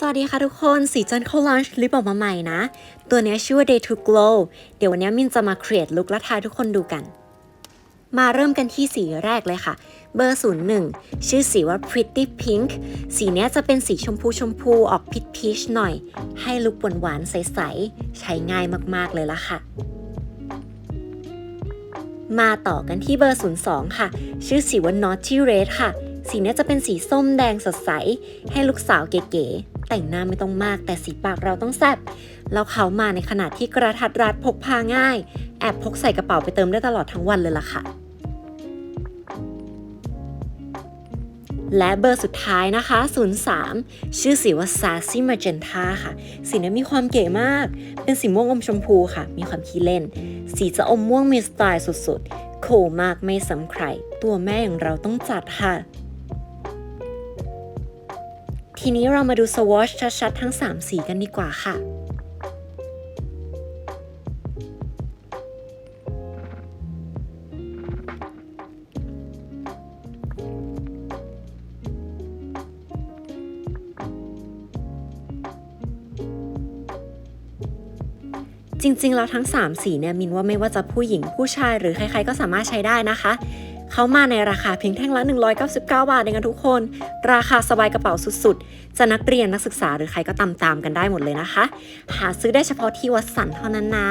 สวัสดีค่ะทุกคน สีจันเขาลอนช์ลิปออกมาใหม่นะ ตัวนี้ชื่อว่า Day to Glow เดี๋ยววันนี้มินจะมา create look และทายทุกคนดูกัน มาเริ่มกันที่สีแรกเลยค่ะ เบอร์ 01 ชื่อสีว่า Pretty Pink สีนี้จะเป็นสีชมพูชมพูออกพิชพีชหน่อย ให้ลุคหวานๆใสๆ ใช้ง่ายมากๆเลยละค่ะ มาต่อกันที่เบอร์ 02 ค่ะ ชื่อสีว่า Naughty Red ค่ะ สีนี้จะเป็นสีส้มแดงสดใส ให้ลูกสาวเก๋ๆ แต่งหน้าไม่ต้องมาก แต่สีปากเราต้องแซบแล้วเขามาในขนาดที่กระทัดรัดพกพาง่าย แอบพกใส่กระเป๋าไปเติมได้ตลอดทั้งวันเลยล่ะค่ะ และเบอร์สุดท้ายนะคะ 03 ชื่อสีว่า Sassy Magenta ค่ะ สีนี้มีความเก๋มาก เป็นสีม่วงอมชมพูค่ะ มีความขี้เล่น สีจะอมม่วงมีสไตล์สุดๆ โคมากไม่ซ้ำใคร ตัวแม่อย่างเราต้องจัดค่ะ ทีนี้เรามาดูสวอชชัดๆ ทั้ง 3 สีกันดีกว่าค่ะ จริงๆ แล้วทั้ง 3 สีเนี่ยมินว่าไม่ว่าจะผู้หญิงผู้ชายหรือใครๆ ก็สามารถใช้ได้นะคะ เขามาในราคาเพียงแท่งละ 199 บาทเองกันทุกคน ราคาสบายกระเป๋าสุดๆ จะนักเรียนนักศึกษาหรือใครก็ตามตามกันได้หมดเลยนะคะ หาซื้อได้เฉพาะที่วัดสันเท่านั้นนะ